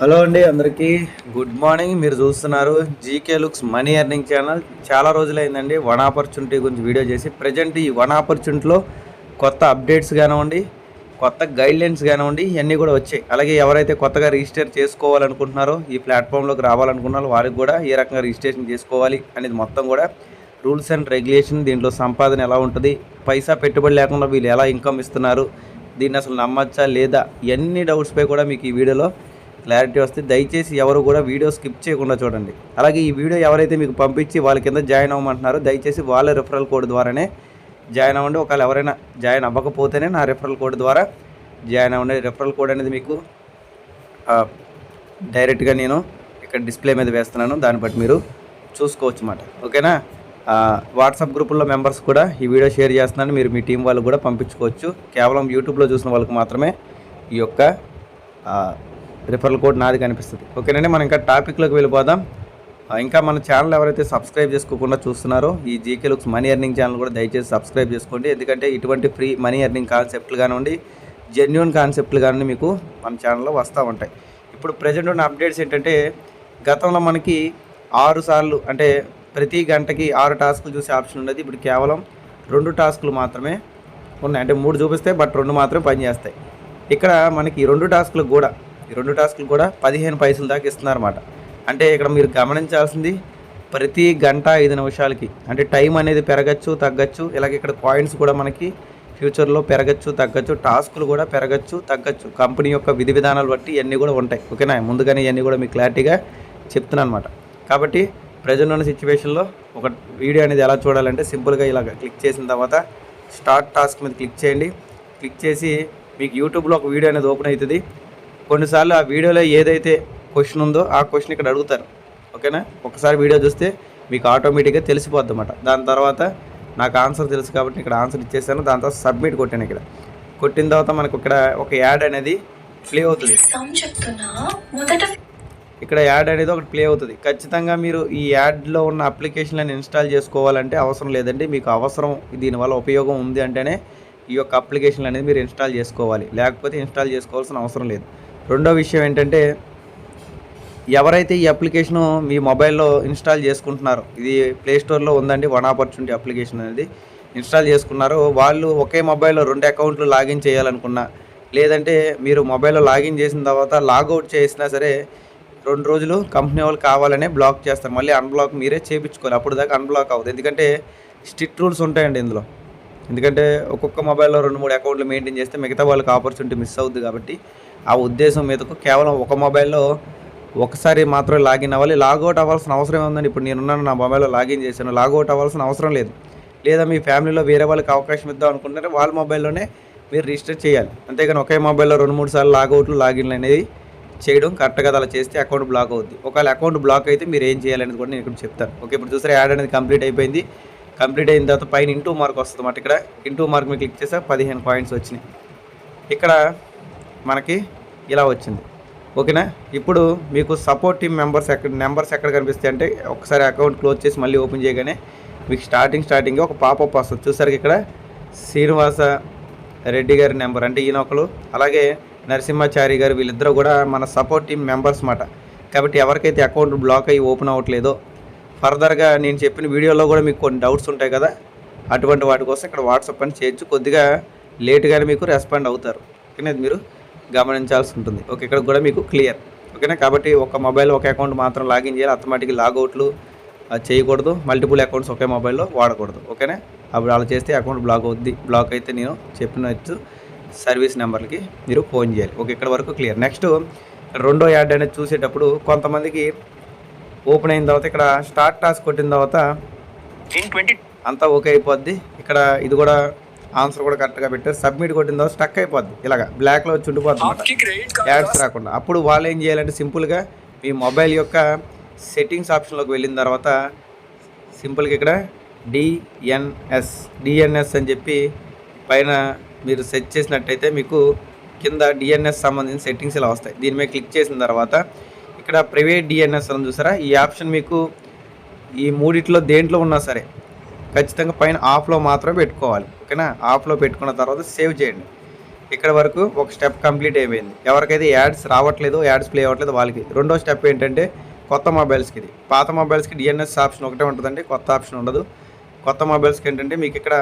Hello అండి అందరికీ good morning. మీరు చూస్తున్నారు GK looks money earning channel. చాలా రోజులైందండి వన్ ఆపర్చునిటీ గురించి వీడియో చేసి. ప్రజెంట్ ఈ వన్ ఆపర్చునిటీలో కొత్త అప్డేట్స్ కానివ్వండి కొత్త గైడ్లైన్స్ కానివ్వండి ఇవన్నీ కూడా వచ్చాయి. అలాగే ఎవరైతే కొత్తగా రిజిస్టర్ చేసుకోవాలనుకుంటున్నారో ఈ ప్లాట్ఫామ్లోకి రావాలనుకున్నారో వారికి కూడా ఏ రకంగా రిజిస్ట్రేషన్ చేసుకోవాలి అనేది మొత్తం కూడా రూల్స్ అండ్ రెగ్యులేషన్ దీంట్లో సంపాదన ఎలా ఉంటుంది పైసా పెట్టుబడి లేకుండా వీళ్ళు ఎలా ఇన్కమ్ ఇస్తున్నారు దీన్ని అసలు నమ్మచ్చా లేదా ఎన్ని డౌట్స్పై కూడా మీకు ఈ వీడియోలో క్లారిటీ వస్తే దయచేసి ఎవరు కూడా వీడియో స్కిప్ చేయకుండా చూడండి. అలాగే ఈ వీడియో ఎవరైతే మీకు పంపించి వాళ్ళ కింద జాయిన్ అవ్వమంటున్నారో దయచేసి వాళ్ళ రిఫరల్ కోడ్ ద్వారానే జాయిన్ అవ్వండి. ఒకవేళ ఎవరైనా జాయిన్ అవ్వకపోతేనే నా రిఫరల్ కోడ్ ద్వారా జాయిన్ అవ్వండి. రిఫరల్ కోడ్ అనేది మీకు డైరెక్ట్గా నేను ఇక్కడ డిస్ప్లే మీద వేస్తున్నాను. దాన్ని బట్టి మీరు చూసుకోవచ్చు అన్నమాట ఓకేనా వాట్సాప్ గ్రూపుల్లో మెంబర్స్ కూడా ఈ వీడియో షేర్ చేస్తున్నాను. మీరు మీ టీం వాళ్ళు కూడా పంపించుకోవచ్చు. కేవలం యూట్యూబ్లో చూసిన వాళ్ళకి మాత్రమే ఈ యొక్క రిఫరల్ కోడ్ నాది కనిపిస్తుంది. ఓకేనండి మనం ఇంకా టాపిక్లోకి వెళ్ళిపోదాం. ఇంకా మన ఛానల్ ఎవరైతే సబ్స్క్రైబ్ చేసుకోకుండా చూస్తున్నారో ఈ GK looks money earning channel కూడా దయచేసి సబ్స్క్రైబ్ చేసుకోండి. ఎందుకంటే ఇటువంటి ఫ్రీ మనీ ఎర్నింగ్ కాన్సెప్ట్లు కానివ్వండి జెన్యున్ కాన్సెప్ట్లు కానివ్వండి మీకు మన ఛానల్లో వస్తూ ఉంటాయి. ఇప్పుడు ప్రజెంట్ ఉన్న అప్డేట్స్ ఏంటంటే గతంలో మనకి ఆరు సార్లు అంటే ప్రతి గంటకి ఆరు టాస్కులు చూసే ఆప్షన్ ఉండేది ఇప్పుడు కేవలం రెండు టాస్కులు మాత్రమే ఉన్నాయి. అంటే మూడు చూపిస్తే బట్ రెండు మాత్రమే పనిచేస్తాయి. ఇక్కడ మనకి ఈ రెండు టాస్కులకు కూడా ఈ రెండు టాస్క్లు కూడా పదిహేను పైసలు దాకా ఇస్తున్నారన్నమాట. అంటే ఇక్కడ మీరు గమనించాల్సింది ప్రతి గంట ఐదు నిమిషాలకి అంటే టైం అనేది పెరగచ్చు తగ్గచ్చు ఇలాగే ఇక్కడ పాయింట్స్ కూడా మనకి ఫ్యూచర్లో పెరగచ్చు తగ్గచ్చు టాస్కులు కూడా పెరగచ్చు తగ్గచ్చు. కంపెనీ యొక్క విధి విధానాలు బట్టి ఇవన్నీ కూడా ఉంటాయి. ఓకేనా? ముందుగానే ఇవన్నీ కూడా మీకు క్లారిటీగా చెప్తున్నాను అనమాట కాబట్టి ప్రజెంట్ ఉన్న సిచ్యువేషన్లో ఒక వీడియో అనేది ఎలా చూడాలంటే సింపుల్గా ఇలాగ క్లిక్ చేసిన తర్వాత స్టార్ట్ టాస్క్ మీద క్లిక్ చేయండి. క్లిక్ చేసి మీకు యూట్యూబ్లో ఒక వీడియో అనేది ఓపెన్ అవుతుంది. కొన్నిసార్లు ఆ వీడియోలో ఏదైతే క్వశ్చన్ ఉందో ఆ క్వశ్చన్ ఇక్కడ అడుగుతారు. ఓకేనా? ఒకసారి వీడియో చూస్తే మీకు ఆటోమేటిక్గా తెలిసిపోద్ది అన్నమాట దాని తర్వాత నాకు ఆన్సర్ తెలుసు కాబట్టి ఇక్కడ ఆన్సర్ ఇచ్చేసాను. దాని తర్వాత సబ్మిట్ కొట్టాను ఇక్కడ. కొట్టిన తర్వాత మనకు ఇక్కడ ఒక యాడ్ అనేది ప్లే అవుతుంది. ఇక్కడ యాడ్ అనేది ఒకటి ప్లే అవుతుంది. ఖచ్చితంగా మీరు ఈ యాడ్లో ఉన్న అప్లికేషన్లను ఇన్స్టాల్ చేసుకోవాలంటే అవసరం లేదండి. మీకు అవసరం దీనివల్ల ఉపయోగం ఉంది అంటేనే ఈ యొక్క అప్లికేషన్లు అనేది మీరు ఇన్స్టాల్ చేసుకోవాలి. లేకపోతే ఇన్స్టాల్ చేసుకోవాల్సిన అవసరం లేదు. రెండో విషయం ఏంటంటే ఎవరైతే ఈ అప్లికేషన్ మీ మొబైల్లో ఇన్స్టాల్ చేసుకుంటున్నారో ఇది ప్లే స్టోర్లో ఉందండి వన్ ఆపర్చునిటీ అప్లికేషన్ అనేది ఇన్స్టాల్ చేసుకున్నారో వాళ్ళు ఒకే మొబైల్లో రెండు అకౌంట్లు లాగిన్ చేయాలనుకున్నా లేదంటే మీరు మొబైల్లో లాగిన్ చేసిన తర్వాత లాగౌట్ చేసినా సరే రెండు రోజులు కంపెనీ వాళ్ళు కావాలనే బ్లాక్ చేస్తారు. మళ్ళీ అన్బ్లాక్ మీరే చేయించుకోవాలి అప్పుడు దాకా అన్బ్లాక్ అవ్వదు. ఎందుకంటే స్ట్రిక్ట్ రూల్స్ ఉంటాయండి ఇందులో. ఎందుకంటే ఒక్కొక్క మొబైల్లో రెండు మూడు అకౌంట్లు మెయింటైన్ చేస్తే మిగతా వాళ్ళకి ఆపర్చునిటీ మిస్ అవుద్ది కాబట్టి ఆ ఉద్దేశం మీదకు కేవలం ఒక మొబైల్లో ఒకసారి మాత్రమే లాగిన్ అవ్వాలి. లాగౌట్ అవ్వాల్సిన అవసరం ఉందని ఇప్పుడు నేనున్నాను నా మొబైల్లో లాగిన్ చేశాను. లాగౌట్ అవ్వాల్సిన అవసరం లేదు. లేదా మీ ఫ్యామిలీలో వేరే వాళ్ళకి అవకాశం ఇద్దాం అనుకుంటే వాళ్ళ మొబైల్లోనే మీరు రిజిస్టర్ చేయాలి. అంతేగాని ఒకే మొబైల్లో రెండు మూడు సార్లు లాగౌట్లు లాగిన్లు అనేది చేయడం కరెక్ట్గా అలా చేస్తే అకౌంట్ బ్లాక్ అవుద్ది. ఒకవేళ అకౌంట్ బ్లాక్ అయితే మీరు ఏం చేయాలనేది కూడా నేను ఇక్కడ చెప్తాను. ఓకే ఇప్పుడు చూసారా యాడ్ అనేది కంప్లీట్ అయిపోయింది. కంప్లీట్ అయిన తర్వాత పైన ఇంటూ మార్క్ వస్తుంది అన్నమాట. ఇక్కడ ఇంటూ మార్క్ మీద క్లిక్ చేస్తే పదిహేను పాయింట్స్ వచ్చినాయి. ఇక్కడ మనకి ఇలా వచ్చింది. ఓకేనా? ఇప్పుడు మీకు సపోర్ట్ టీమ్ మెంబర్స్ ఎక్కడ నెంబర్స్ ఎక్కడ కనిపిస్తాయి అంటే ఒకసారి అకౌంట్ క్లోజ్ చేసి మళ్ళీ ఓపెన్ చేయగానే మీకు స్టార్టింగ్ స్టార్టింగ్ ఒక పాపప్ వస్తుంది. చూసారు ఇక్కడ శ్రీనివాస రెడ్డి గారి నెంబర్ అంటే ఈయన ఒకరు. అలాగే నరసింహాచారి గారు వీళ్ళిద్దరూ కూడా మన సపోర్ట్ టీమ్ మెంబర్స్ మాట. కాబట్టి ఎవరికైతే అకౌంట్ బ్లాక్ అయ్యి ఓపెన్ అవ్వట్లేదో ఫర్దర్గా నేను చెప్పిన వీడియోలో కూడా మీకు కొన్ని డౌట్స్ ఉంటాయి కదా అటువంటి వాటి కోసం ఇక్కడ వాట్సాప్ అని చేయొచ్చు. కొద్దిగా లేట్గానే మీకు రెస్పాండ్ అవుతారు. ఓకేనా మీరు? గమనించాల్సి ఉంటుంది. ఓకే ఇక్కడ కూడా మీకు క్లియర్. ఓకేనా? కాబట్టి ఒక మొబైల్ ఒక అకౌంట్ మాత్రం లాగిన్ చేయాలి. ఆటోమేటిక్ లాగౌట్లు చేయకూడదు. మల్టిపుల్ అకౌంట్స్ ఒకే మొబైల్లో వాడకూడదు. ఓకేనా? అప్పుడు అలా చేస్తే అకౌంట్ బ్లాక్ అవుద్ది. బ్లాక్ అయితే నేను చెప్పినట్టు సర్వీస్ నెంబర్లకి మీరు ఫోన్ చేయాలి. ఓకే ఇక్కడ వరకు క్లియర్. నెక్స్ట్ రెండో యాడ్ అనేది చూసేటప్పుడు కొంతమందికి ఓపెన్ అయిన తర్వాత ఇక్కడ స్టార్ట్ టాస్క్ కొట్టిన తర్వాత అంతా ఓకే అయిపోద్ది. ఇక్కడ ఇది కూడా ఆన్సర్ కూడా కరెక్ట్గా పెట్టారు. సబ్మిట్ కొట్టిన తర్వాత స్టక్ అయిపోద్ది. ఇలాగ బ్లాక్లో వచ్చి ఉండిపోద్ది యాడ్స్ రాకుండా. అప్పుడు వాళ్ళు ఏం చేయాలంటే సింపుల్గా మీ మొబైల్ యొక్క సెట్టింగ్స్ ఆప్షన్లోకి వెళ్ళిన తర్వాత సింపుల్గా ఇక్కడ డిఎన్ఎస్ డిఎన్ఎస్ అని చెప్పి పైన మీరు సెట్ చేసినట్టయితే మీకు కింద డిఎన్ఎస్ సంబంధించిన సెట్టింగ్స్ ఇలా వస్తాయి. దీని మీద క్లిక్ చేసిన తర్వాత ఇక్కడ ప్రైవేట్ డిఎన్ఎస్ అని చూసారా? ఈ ఆప్షన్ మీకు ఈ మూడిట్లో దేంట్లో ఉన్నా సరే ఖచ్చితంగా పైన ఆఫ్లో మాత్రమే పెట్టుకోవాలి. ఓకేనా ఆఫ్లో పెట్టుకున్న తర్వాత సేవ్ చేయండి. ఇక్కడ వరకు ఒక స్టెప్ కంప్లీట్ అయిపోయింది. ఎవరికైతే యాడ్స్ రావట్లేదు యాడ్స్ ప్లే అవ్వట్లేదు వాళ్ళకి. రెండో స్టెప్ ఏంటంటే కొత్త మొబైల్స్కి ఇది. పాత మొబైల్స్కి డిఎన్ఎస్ ఆప్షన్ ఒకటే ఉంటుందండి కొత్త ఆప్షన్ ఉండదు. కొత్త మొబైల్స్కి ఏంటంటే మీకు ఇక్కడ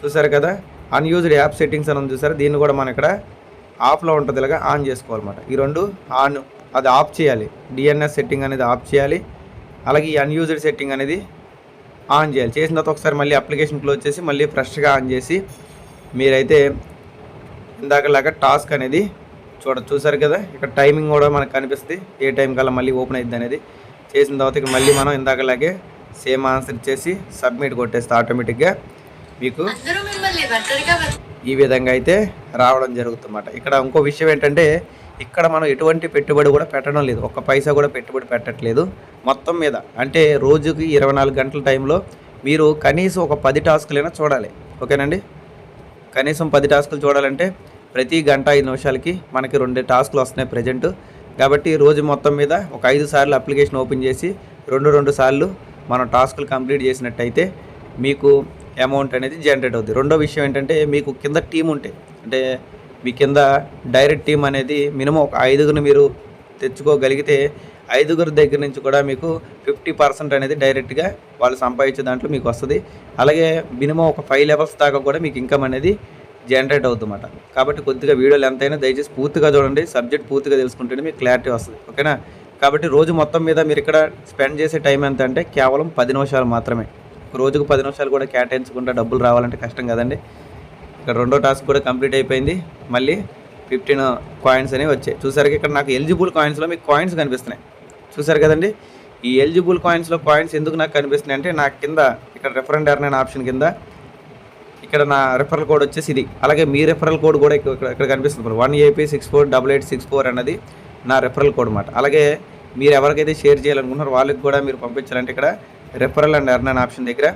చూసారు కదా అన్యూజ్డ్ యాప్ సెట్టింగ్స్ అని చూసారు? దీన్ని కూడా మనం ఇక్కడ ఆఫ్లో ఉంటుంది ఇలాగా ఆన్ చేసుకోవాలన్నమాట. ఈ రెండు ఆన్ అది ఆఫ్ చేయాలి. డిఎన్ఎస్ సెట్టింగ్ అనేది ఆఫ్ చేయాలి. అలాగే ఈ అన్యూజ్డ్ సెట్టింగ్ అనేది ఆన్ చేయాలి. చేసిన తర్వాత ఒకసారి మళ్ళీ అప్లికేషన్ క్లోజ్ చేసి మళ్ళీ ఫ్రెష్గా ఆన్ చేసి మీరైతే ఇందాకలాగా టాస్క్ అనేది చూడ చూసారు కదా? ఇక్కడ టైమింగ్ కూడా మనకు కనిపిస్తుంది. ఏ టైం కల్లా మళ్ళీ ఓపెన్ అయ్యింది అనేది. చేసిన తర్వాత ఇక మళ్ళీ మనం ఇందాకలాగే సేమ్ ఆన్సర్ ఇచ్చేసి సబ్మిట్ కొట్టేస్తే ఆటోమేటిక్గా మీకు ఈ విధంగా అయితే రావడం జరుగుతుందన్నమాట. ఇక్కడ ఇంకో విషయం ఏంటంటే ఇక్కడ మనం ఎటువంటి పెట్టుబడి కూడా పెట్టడం లేదు. ఒక్క పైసా కూడా పెట్టుబడి పెట్టట్లేదు. మొత్తం మీద అంటే రోజుకి ఇరవై నాలుగు గంటల టైంలో మీరు కనీసం ఒక పది టాస్కులైనా చూడాలి. ఓకేనండి? కనీసం పది టాస్కులు చూడాలంటే ప్రతి గంట ఐదు నిమిషాలకి మనకి రెండు టాస్కులు వస్తున్నాయి ప్రజెంట్. కాబట్టి రోజు మొత్తం మీద ఒక ఐదు సార్లు అప్లికేషన్ ఓపెన్ చేసి రెండు రెండు సార్లు మనం టాస్కులు కంప్లీట్ చేసినట్టయితే మీకు అమౌంట్ అనేది జనరేట్ అవుతుంది రెండో విషయం ఏంటంటే మీకు కింద టీం ఉంటే అంటే మీ కింద డైరెక్ట్ టీం అనేది మినిమం ఒక ఐదుగురిని మీరు తెచ్చుకోగలిగితే ఐదుగురు దగ్గర నుంచి కూడా మీకు ఫిఫ్టీ పర్సెంట్ అనేది డైరెక్ట్గా వాళ్ళు సంపాదించే దాంట్లో మీకు వస్తుంది. అలాగే మినిమం ఒక ఫైవ్ లెవెల్స్ దాకా కూడా మీకు ఇన్కమ్ అనేది జనరేట్ అవుతుందన్నమాట. కాబట్టి కొద్దిగా వీడియోలు ఎంతైనా దయచేసి పూర్తిగా చూడండి. సబ్జెక్ట్ పూర్తిగా తెలుసుకుంటేనే మీకు క్లారిటీ వస్తుంది. ఓకేనా? కాబట్టి రోజు మొత్తం మీద మీరు ఇక్కడ స్పెండ్ చేసే టైం ఎంత అంటే కేవలం పది నిమిషాలు మాత్రమే. రోజుకు పది నిమిషాలు కూడా కేటాయించకుండా డబ్బులు రావాలంటే కష్టం కదండి. ఇక్కడ రెండో టాస్క్ కూడా కంప్లీట్ అయిపోయింది. మళ్ళీ ఫిఫ్టీన్ కాయిన్స్ అనేవి వచ్చాయి. చూసారు ఇక్కడ నాకు ఎలిజిబుల్ కాయిన్స్లో మీకు కాయిన్స్ కనిపిస్తున్నాయి. చూసారు కదండి ఈ ఎలిజిబుల్ కాయిన్స్లో కాయిన్స్ ఎందుకు నాకు కనిపిస్తున్నాయి అంటే నాకు కింద ఇక్కడ రెఫరెండ్ ఎర్న్ అనే ఆప్షన్ కింద ఇక్కడ నా రెఫరల్ కోడ్ వచ్చేసి ఇది. అలాగే మీ రెఫరల్ కోడ్ కూడా ఇక్కడ ఇక్కడ- ఇక్కడ కనిపిస్తుంది. One AP six four double eight six four అన్నది నా రెఫరల్ కోడ్ అనమాట అలాగే మీరు ఎవరికైతే షేర్ చేయాలనుకుంటున్నారో వాళ్ళకి కూడా మీరు పంపించాలంటే ఇక్కడ రెఫరల్ అండ్ ఎర్న్ అనే ఆప్షన్ దగ్గర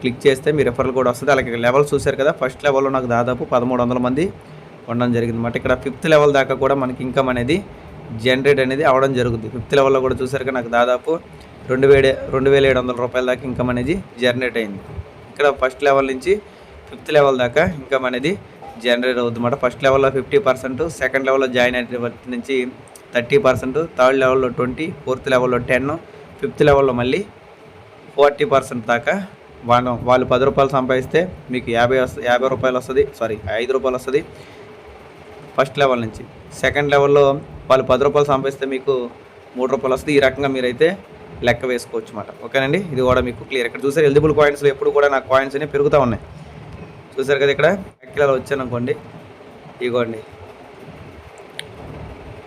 క్లిక్ చేస్తే మీ రెఫరల్ కూడా వస్తుంది. అలాగే లెవెల్ చూశారు కదా ఫస్ట్ లెవెల్లో నాకు దాదాపు పదమూడు వందల మంది ఉండడం జరిగింది అనమాట ఇక్కడ ఫిఫ్త్ లెవెల్ దాకా కూడా మనకి ఇన్కమ్ అనేది జనరేట్ అనేది అవ్వడం జరుగుతుంది. ఫిఫ్త్ లెవెల్లో కూడా చూసారు నాకు దాదాపు రెండు వేల రెండు వేల ఏడు వందల రూపాయల దాకా ఇన్కమ్ అనేది జనరేట్ అయింది. ఇక్కడ ఫస్ట్ లెవెల్ నుంచి ఫిఫ్త్ లెవెల్ దాకా ఇన్కమ్ అనేది జనరేట్ అవుతుందన్నమాట. ఫస్ట్ లెవెల్లో ఫిఫ్టీ పర్సెంట్ సెకండ్ లెవెల్లో జాయిన్ అయిన నుంచి థర్టీ పర్సెంట్ థర్డ్ లెవెల్లో ట్వంటీ ఫోర్త్ లెవెల్లో టెన్ ఫిఫ్త్ లెవెల్లో మళ్ళీ ఫార్టీ పర్సెంట్ దాకా వాళ్ళు వాళ్ళు పది రూపాయలు సంపాదిస్తే మీకు యాభై వస్తుంది యాభై రూపాయలు వస్తుంది సారీ ఐదు రూపాయలు వస్తుంది ఫస్ట్ లెవెల్ నుంచి. సెకండ్ లెవెల్లో వాళ్ళు పది రూపాయలు సంపాదిస్తే మీకు మూడు రూపాయలు వస్తుంది. ఈ రకంగా మీరైతే లెక్క వేసుకోవచ్చు అనమాట ఓకేనండి? ఇది కూడా మీకు క్లియర్. ఇక్కడ చూసారు ఎలిజిబుల్ కాయిన్స్లో ఎప్పుడు కూడా నా కాయిన్స్ అనేవి పెరుగుతూ ఉన్నాయి. చూసారు కదా ఇక్కడ? కిలోలు వచ్చాను అనుకోండి. ఇగోండి.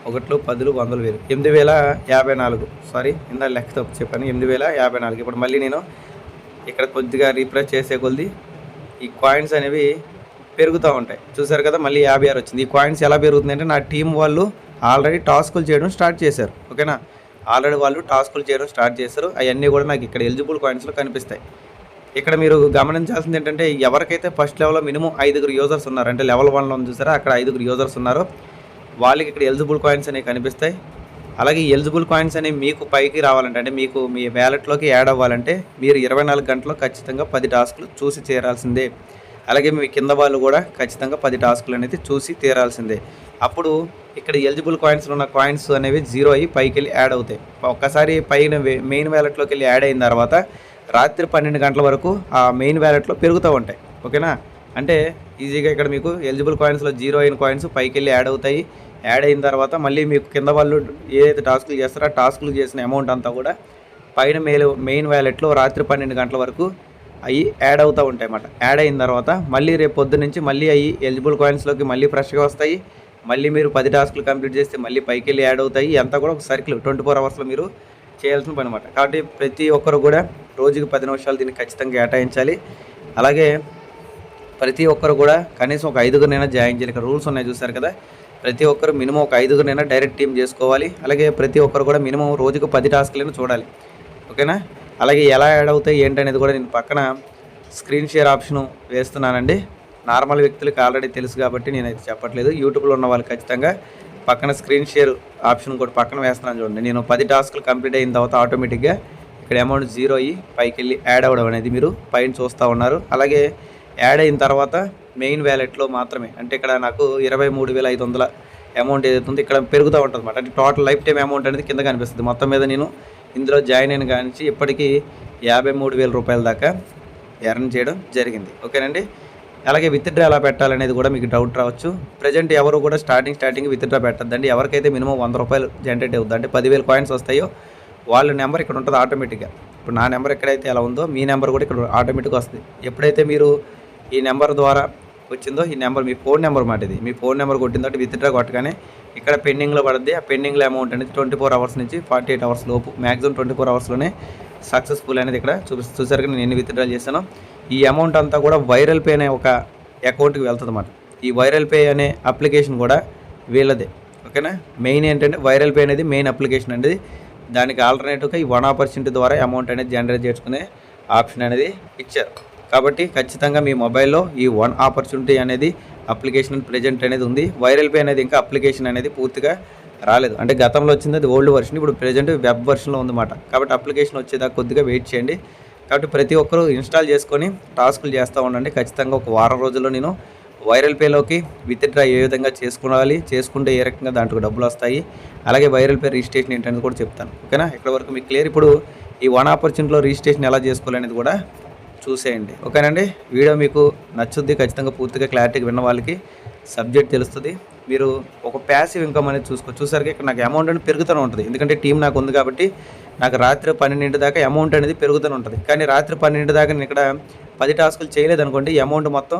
ఒకట్లు పదులు వందలు వేలు. ఎనిమిది వేల యాభై నాలుగు. సారీ ఇందా లెక్క తప్పు చెప్పాను. ఎనిమిది వేల యాభై నాలుగు. ఇప్పుడు మళ్ళీ నేను ఇక్కడ కొద్దిగా రీప్రెస్ చేసే కొద్ది ఈ కాయిన్స్ అనేవి పెరుగుతూ ఉంటాయి. చూసారు కదా మళ్ళీ యాభై ఆరు వచ్చింది. ఈ కాయిన్స్ ఎలా పెరుగుతుందంటే నా టీం వాళ్ళు ఆల్రెడీ టాస్కులు చేయడం స్టార్ట్ చేశారు. ఓకేనా ఆల్రెడీ వాళ్ళు టాస్కులు చేయడం స్టార్ట్ చేశారు. అవన్నీ కూడా నాకు ఇక్కడ ఎలిజిబుల్ కాయిన్స్లో కనిపిస్తాయి. ఇక్కడ మీరు గమనించాల్సింది ఏంటంటే ఎవరికైతే ఫస్ట్ లెవెల్లో మినిమం ఐదుగురు యూజర్స్ ఉన్నారు అంటే లెవెల్ వన్లో ఉంది చూసారా? అక్కడ ఐదుగురు యూజర్స్ ఉన్నారు. వాళ్ళకి ఇక్కడ ఎలిజిబుల్ కాయిన్స్ అనేవి కనిపిస్తాయి. అలాగే ఎలిజిబుల్ కాయిన్స్ అనేవి మీకు పైకి రావాలంటే అంటే మీకు మీ వ్యాలెట్లోకి యాడ్ అవ్వాలంటే మీరు ఇరవై నాలుగు గంటల్లో ఖచ్చితంగా పది టాస్కులు చూసి చేరాల్సిందే అలాగే మీ కింద వాళ్ళు కూడా ఖచ్చితంగా పది టాస్కులు అనేది చూసి తీరాల్సిందే. అప్పుడు ఇక్కడ ఎలిజిబుల్ కాయిన్స్లో ఉన్న కాయిన్స్ అనేవి జీరో అయ్యి పైకి వెళ్ళి యాడ్ అవుతాయి. ఒక్కసారి పైన మెయిన్ వ్యాలెట్లోకి వెళ్ళి యాడ్ అయిన తర్వాత రాత్రి పన్నెండు గంటల వరకు ఆ మెయిన్ వ్యాలెట్లో పెరుగుతూ ఉంటాయి. ఓకేనా? అంటే ఈజీగా ఇక్కడ మీకు ఎలిజిబుల్ కాయిన్స్లో జీరో అయిన కాయిన్స్ పైకి వెళ్ళి యాడ్ అవుతాయి. యాడ్ అయిన తర్వాత మళ్ళీ మీకు కింద వాళ్ళు ఏదైతే టాస్కులు చేస్తారో ఆ టాస్కులు చేసిన అమౌంట్ అంతా కూడా పైన మెయిల్ మెయిన్ వ్యాలెట్లో రాత్రి పన్నెండు గంటల వరకు అవి యాడ్ అవుతూ ఉంటాయి అన్నమాట. యాడ్ అయిన తర్వాత మళ్ళీ రేపు పొద్దు నుంచి మళ్ళీ అవి ఎలిజిబుల్ కాయిన్స్లోకి మళ్ళీ ఫ్రెష్గా వస్తాయి. మళ్ళీ మీరు పది టాస్కులు కంప్లీట్ చేస్తే మళ్ళీ పైకి వెళ్ళి యాడ్ అవుతాయి. అంతా కూడా ఒక సర్కిల్ ట్వంటీ ఫోర్ అవర్స్లో మీరు చేయాల్సిన పని అనమాట కాబట్టి ప్రతి ఒక్కరు కూడా రోజుకి పది నిమిషాలు దీన్ని ఖచ్చితంగా కేటాయించాలి. అలాగే ప్రతి ఒక్కరు కూడా కనీసం ఒక ఐదుగురినైనా జాయిన్ చేయాలి. ఇక్కడ రూల్స్ ఉన్నాయి చూసారు కదా? ప్రతి ఒక్కరు మినిమం ఒక ఐదుగురినైనా డైరెక్ట్ టీం చేసుకోవాలి. అలాగే ప్రతి ఒక్కరు కూడా మినిమం రోజుకు పది టాస్క్లను చూడాలి. ఓకేనా? అలాగే ఎలా యాడ్ అవుతాయి ఏంటనేది కూడా నేను పక్కన స్క్రీన్ షేర్ ఆప్షన్ వేస్తున్నానండి. నార్మల్ వ్యక్తులకు ఆల్రెడీ తెలుసు కాబట్టి నేనైతే చెప్పట్లేదు. యూట్యూబ్లో ఉన్న వాళ్ళు ఖచ్చితంగా పక్కన స్క్రీన్ షేర్ ఆప్షన్ కూడా పక్కన వేస్తున్నాను చూడండి. నేను పది టాస్కులు కంప్లీట్ అయిన తర్వాత ఆటోమేటిక్గా ఇక్కడ అమౌంట్ జీరో అయ్యి పైకి వెళ్ళి యాడ్ అవ్వడం అనేది మీరు పైన చూస్తూ ఉన్నారు. అలాగే యాడ్ అయిన తర్వాత మెయిన్ వ్యాలెట్లో మాత్రమే. అంటే ఇక్కడ నాకు ఇరవై మూడు వేల ఐదు వందల అమౌంట్ ఏదైతే ఉందో ఇక్కడ పెరుగుతూ ఉంటుంది అనమాట అంటే టోటల్ లైఫ్ టైం అమౌంట్ అనేది కింద కనిపిస్తుంది. మొత్తం మీద నేను ఇందులో జాయిన్ అయిన కానించి ఇప్పటికీ యాభై మూడు వేల రూపాయల దాకా ఎర్న్ చేయడం జరిగింది. ఓకేనండి? అలాగే విత్డ్రా ఎలా పెట్టాలనేది కూడా మీకు డౌట్ రావచ్చు. ప్రజెంట్ ఎవరు కూడా స్టార్టింగ్ స్టార్టింగ్ విత్డ్రా పెట్టద్దండి. ఎవరికైతే మినిమం వంద రూపాయలు జనరేట్ అవుతుంది అంటే పదివేల కాయిన్స్ వస్తాయో వాళ్ళ నెంబర్ ఇక్కడ ఉంటుంది ఆటోమేటిక్గా. ఇప్పుడు నా నెంబర్ ఎక్కడైతే ఎలా ఉందో మీ నెంబర్ కూడా ఇక్కడ ఆటోమేటిక్గా వస్తుంది. ఎప్పుడైతే మీరు ఈ నెంబర్ ద్వారా వచ్చిందో ఈ నెంబర్ మీ ఫోన్ నెంబర్ మాట ఇది. మీ ఫోన్ నెంబర్ కొట్టిందో విత్డ్రా కొట్టగానే ఇక్కడ పెండింగ్లో పడుద్ది. ఆ పెండింగ్లో అమౌంట్ అనేది ట్వంటీ ఫోర్ అవర్స్ నుంచి ఫార్టీ ఎయిట్ అవర్స్ లోపు మ్యాక్సిమం ట్వంటీ ఫోర్ అవర్స్లోనే సక్సెస్ఫుల్ అనేది ఇక్కడ చూ చూసారు నేను ఎన్ని విత్డ్రా చేశాను. ఈ అమౌంట్ అంతా కూడా వైరల్ పే అనే ఒక అకౌంట్కి వెళ్తుంది అన్నమాట ఈ వైరల్ పే అనే అప్లికేషన్ కూడా వీళ్ళదే. ఓకేనా? మెయిన్ ఏంటంటే వైరల్ పే అనేది మెయిన్ అప్లికేషన్ అనేది దానికి ఆల్టర్నేటివ్గా ఈ వన్ ఆపర్చునిటీ ద్వారా అమౌంట్ అనేది జనరేట్ చేసుకునే ఆప్షన్ అనేది ఇచ్చారు. కాబట్టి ఖచ్చితంగా మీ మొబైల్లో ఈ వన్ ఆపర్చునిటీ అనేది అప్లికేషన్ ప్రెజెంట్ అనేది ఉంది. వైరల్ పే అనేది ఇంకా అప్లికేషన్ అనేది పూర్తిగా రాలేదు. అంటే గతంలో వచ్చింది అది ఓల్డ్ వర్షన్ ఇప్పుడు ప్రెజెంట్ వెబ్ వర్షన్లో ఉందన్నమాట. కాబట్టి అప్లికేషన్ వచ్చేదాకా కొద్దిగా వెయిట్ చేయండి. కాబట్టి ప్రతి ఒక్కరూ ఇన్స్టాల్ చేసుకొని టాస్కులు చేస్తూ ఉండండి. ఖచ్చితంగా ఒక వారం రోజుల్లో నేను వైరల్ పేలోకి విత్డ్రా ఏ విధంగా చేసుకోవాలి చేసుకుంటే ఏ రకంగా దాంట్లో డబ్బులు వస్తాయి అలాగే వైరల్ పే రిజిస్ట్రేషన్ ఏంటనేది కూడా చెప్తాను. ఓకేనా? ఇక్కడ వరకు మీకు క్లియర్? ఇప్పుడు ఈ వన్ ఆపర్చునిటీలో రిజిస్ట్రేషన్ ఎలా చేసుకోవాలనేది కూడా చూసేయండి. ఓకేనండి? వీడియో మీకు నచ్చుద్ది ఖచ్చితంగా పూర్తిగా క్లారిటీగా విన్న వాళ్ళకి సబ్జెక్ట్ తెలుస్తుంది. మీరు ఒక ప్యాసివ్ ఇన్కమ్ అనేది చూసుకో చూసరికి ఇక్కడ నాకు అమౌంట్ అనేది పెరుగుతూనే ఉంటుంది. ఎందుకంటే టీం నాకు ఉంది కాబట్టి నాకు రాత్రి పన్నెండింటి దాకా అమౌంట్ అనేది పెరుగుతూనే ఉంటుంది. కానీ రాత్రి పన్నెండింటి దాకా నేను ఇక్కడ పది టాస్కులు చేయలేదనుకోండి అమౌంట్ మొత్తం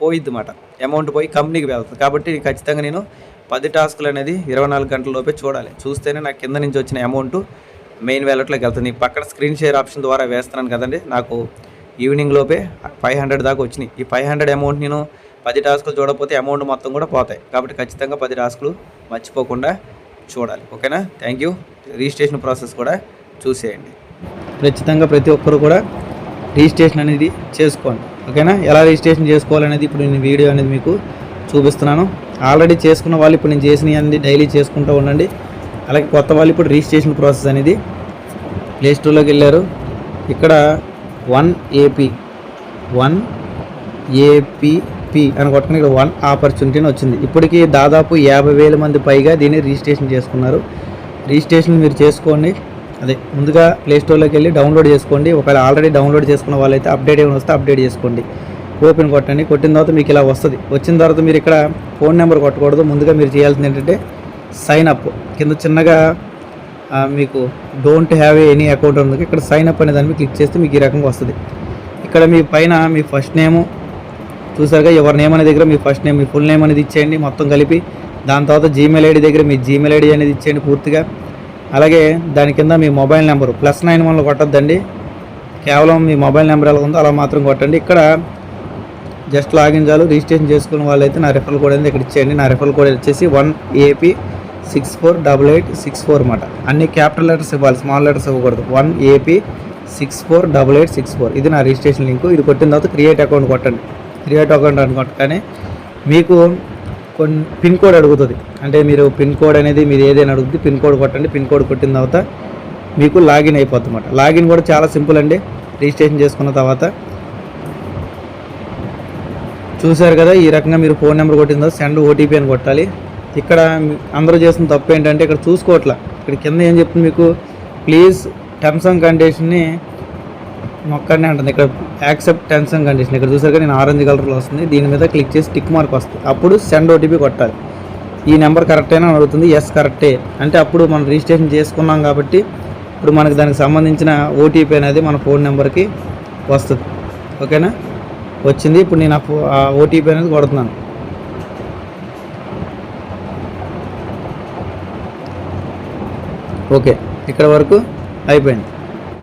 పోయిద్ది అన్నమాట అమౌంట్ పోయి కంపెనీకి వెళ్తుంది. కాబట్టి ఖచ్చితంగా నేను పది టాస్కులు అనేది ఇరవై నాలుగు గంటల లోపే చూడాలి. చూస్తేనే నాకు కింద నుంచి వచ్చిన అమౌంట్ మెయిన్ వ్యాలెట్లోకి వెళ్తుంది. పక్కన స్క్రీన్ షేర్ ఆప్షన్ ద్వారా వేస్తున్నాను కదండి నాకు ఈవినింగ్ లోపే ఫైవ్ హండ్రెడ్ దాకా వచ్చినాయి. ఈ ఫైవ్ హండ్రెడ్ అమౌంట్ నేను పది టాస్కులు చూడకపోతే అమౌంట్ మొత్తం కూడా పోతాయి. కాబట్టి ఖచ్చితంగా పది టాస్కులు మర్చిపోకుండా చూడాలి. ఓకేనా? థ్యాంక్ యూ రిజిస్ట్రేషన్ ప్రాసెస్ కూడా చూసేయండి. ఖచ్చితంగా ప్రతి ఒక్కరు కూడా రిజిస్ట్రేషన్ అనేది చేసుకోండి. ఓకేనా? ఎలా రిజిస్ట్రేషన్ చేసుకోవాలనేది ఇప్పుడు నేను వీడియో అనేది మీకు చూపిస్తున్నాను. ఆల్రెడీ చేసుకున్న వాళ్ళు ఇప్పుడు నేను చేసినవి అనేది డైలీ చేసుకుంటూ ఉండండి. అలాగే కొత్త వాళ్ళు ఇప్పుడు రిజిస్ట్రేషన్ ప్రాసెస్ అనేది ప్లేస్టోర్లోకి వెళ్ళారు. ఇక్కడ వన్ ఏపీ వన్ ఏపీపీ అని కొట్టుకుని ఇక్కడ వన్ ఆపర్చునిటీ అని వచ్చింది. ఇప్పటికీ దాదాపు యాభై వేల మంది పైగా దీన్ని రిజిస్ట్రేషన్ చేసుకున్నారు. రిజిస్ట్రేషన్ మీరు చేసుకోండి. అదే ముందుగా ప్లేస్టోర్లోకి వెళ్ళి డౌన్లోడ్ చేసుకోండి. ఒకవేళ ఆల్రెడీ డౌన్లోడ్ చేసుకున్న వాళ్ళైతే అప్డేట్ ఏమైనా వస్తే అప్డేట్ చేసుకోండి. ఓపెన్ కొట్టండి. కొట్టిన తర్వాత మీకు ఇలా వస్తుంది. వచ్చిన తర్వాత మీరు ఇక్కడ ఫోన్ నెంబర్ కొట్టకూడదు. ముందుగా మీరు చేయాల్సింది ఏంటంటే సైన్ అప్ కింద చిన్నగా మీకు డోంట్ హ్యావ్ ఎనీ అకౌంట్ ఉంది. ఇక్కడ సైన్ అప్ అనే దాన్ని క్లిక్ చేస్తే మీకు ఈ రకంగా వస్తుంది. ఇక్కడ మీ పైన మీ ఫస్ట్ నేము చూసారుగా ఎవరి నేమ్ అనే దగ్గర మీ ఫస్ట్ నేమ్ మీ ఫుల్ నేమ్ అనేది ఇచ్చేయండి మొత్తం కలిపి. దాని తర్వాత జీమెయిల్ ఐడి దగ్గర మీ జీమెయిల్ ఐడి అనేది ఇచ్చేయండి పూర్తిగా. అలాగే దాని కింద మీ మొబైల్ నెంబర్ ప్లస్ నైన్ వన్లో కొట్టద్దండి. కేవలం మీ మొబైల్ నెంబర్ ఎలా ఉందో అలా మాత్రం కొట్టండి. ఇక్కడ జస్ట్ లాగిన్ చాలు రిజిస్ట్రేషన్ చేసుకున్న వాళ్ళైతే నా రెఫరల్ కోడ్ అనేది ఇక్కడ ఇచ్చేయండి. నా రెఫరల్ కోడ్ వచ్చేసి one AP six four double eight six four అనమాట అన్ని క్యాపిటల్ లెటర్స్ ఇవ్వాలి స్మాల్ లెటర్స్ ఇవ్వకూడదు. One AP six four double eight six four ఇది నా రిజిస్ట్రేషన్ లింక్ ఇది కొట్టిన తర్వాత క్రియేట్ అకౌంట్ కొట్టండి. క్రియేట్ అకౌంట్ అని కొట్టగానే మీకు కొన్ని పిన్ కోడ్ అడుగుతుంది. అంటే మీరు పిన్ కోడ్ అనేది మీరు ఏదైనా అడుగుతుంది పిన్ కోడ్ కొట్టండి. పిన్ కోడ్ కొట్టిన తర్వాత మీకు లాగిన్ అయిపోతుంది అనమాట లాగిన్ కూడా చాలా సింపుల్ అండి. రిజిస్ట్రేషన్ చేసుకున్న తర్వాత చూశారు కదా ఈ రకంగా మీరు ఫోన్ నెంబర్ కొట్టిన తర్వాత సెండ్ ఓటీపీ అని కొట్టాలి. ఇక్కడ అందరూ చేసిన తప్పు ఏంటంటే ఇక్కడ చూసుకోవట్లా. ఇక్కడ కింద ఏం చెప్తుంది మీకు? ప్లీజ్ టర్మ్స్ అండ్ కండిషన్ని మొక్కనే ఉంటుంది ఇక్కడ యాక్సెప్ట్ టర్మ్స్ అండ్ కండిషన్ ఇక్కడ చూసారు నేను ఆరెంజ్ కలర్లో వస్తుంది. దీని మీద క్లిక్ చేసి టిక్ మార్క్ వస్తుంది. అప్పుడు సెండ్ ఓటీపీ కొట్టాలి. ఈ నెంబర్ కరెక్టేనా అని అడుగుతుంది. ఎస్ కరెక్టే అంటే అప్పుడు మనం రిజిస్ట్రేషన్ చేసుకున్నాం కాబట్టి ఇప్పుడు మనకి దానికి సంబంధించిన ఓటీపీ అనేది మన ఫోన్ నెంబర్కి వస్తుంది. ఓకేనా వచ్చింది. ఇప్పుడు నేను ఫో- ఆ ఓటీపీ అనేది కొడుతున్నాను. ఓకే. ఇక్కడ వరకు అయిపోయింది.